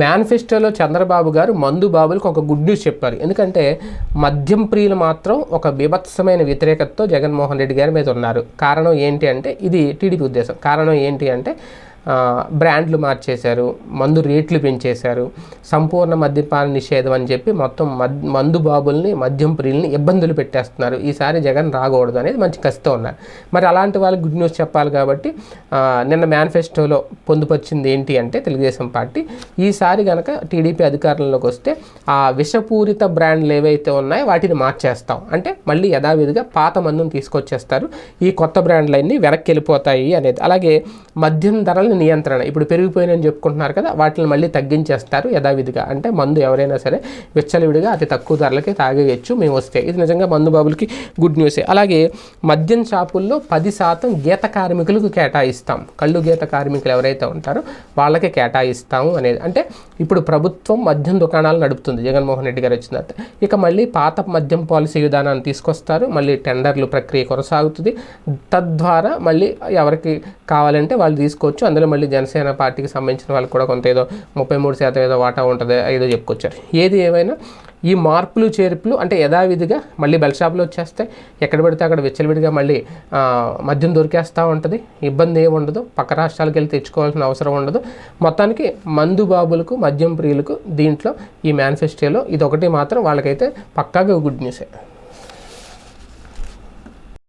మేనిఫెస్టోలో చంద్రబాబు గారు మందు బాబులకు ఒక గుడ్ న్యూస్ చెప్పారు. ఎందుకంటే మద్యం ప్రియులు మాత్రం ఒక బీభత్సమైన వ్యతిరేకతతో జగన్మోహన్ రెడ్డి గారి మీద ఉన్నారు. కారణం ఏంటి అంటే ఇది టీడీపీ ఉద్దేశం. కారణం ఏంటి అంటే బ్రాండ్లు మార్చేశారు మందు రేట్లు పెంచేశారు సంపూర్ణ మద్యపాన నిషేధం అని చెప్పి మొత్తం మద్ మందు బాబుల్ని మద్యం ప్రియుల్ని ఇబ్బందులు పెట్టేస్తున్నారు. ఈసారి జగన్ రాకూడదు అనేది మంచి కసితో ఉన్నారు. మరి అలాంటి వాళ్ళకి గుడ్ న్యూస్ చెప్పాలి కాబట్టి నిన్న మేనిఫెస్టోలో పొందుపరిచింది ఏంటి అంటే తెలుగుదేశం పార్టీ ఈసారి కనుక టీడీపీ అధికారంలోకి వస్తే ఆ విషపూరిత బ్రాండ్లు ఏవైతే ఉన్నాయో వాటిని మార్చేస్తాం. అంటే మళ్ళీ యథావిధిగా పాత మందుని తీసుకొచ్చేస్తారు. ఈ కొత్త బ్రాండ్లన్నీ వెనక్కి వెళ్ళిపోతాయి అనేది. అలాగే మద్యం ధరలు నియంత్రణ. ఇప్పుడు పెరిగిపోయినని చెప్పుకుంటున్నారు కదా వాటిని మళ్ళీ తగ్గించేస్తారు యథావిధిగా. అంటే మందు ఎవరైనా సరే విచ్చలవిడిగా అతి తక్కువ ధరలకే తాగేయచ్చు మేము వస్తే. ఇది నిజంగా మందు బాబులకి గుడ్ న్యూసే. అలాగే మద్యం షాపుల్లో పది శాతం గీత కార్మికులకు కేటాయిస్తాం. కళ్ళు గీత కార్మికులు ఎవరైతే ఉంటారో వాళ్ళకి కేటాయిస్తాము అనేది. అంటే ఇప్పుడు ప్రభుత్వం మద్యం దుకాణాలు నడుపుతుంది. జగన్మోహన్ రెడ్డి గారు వచ్చిన తర్వాత ఇక మళ్ళీ పాత మద్యం పాలసీ విధానాన్ని తీసుకొస్తారు. మళ్ళీ టెండర్లు ప్రక్రియ కొనసాగుతుంది. తద్వారా మళ్ళీ ఎవరికి కావాలంటే వాళ్ళు తీసుకోవచ్చు. అందులో మళ్ళీ జనసేన పార్టీకి సంబంధించిన వాళ్ళకి కూడా కొంత ఏదో ముప్పై మూడు శాతం ఏదో వాటా ఉంటుంది ఏదో చెప్పుకొచ్చారు. ఏది ఏమైనా ఈ మార్పులు చేర్పులు అంటే యథావిధిగా మళ్ళీ బెల్ షాప్లో వచ్చేస్తాయి. ఎక్కడ పడితే అక్కడ విచ్చలవిడిగా మళ్ళీ మద్యం దొరికేస్తూ ఉంటుంది. ఇబ్బంది ఏమి ఉండదు. పక్క రాష్ట్రాలకు వెళ్ళి తెచ్చుకోవాల్సిన అవసరం ఉండదు. మొత్తానికి మందు బాబులకు మద్యం ప్రియులకు దీంట్లో ఈ మేనిఫెస్టోలో ఇది ఒకటి మాత్రం వాళ్ళకైతే పక్కాగా గుడ్ న్యూసే.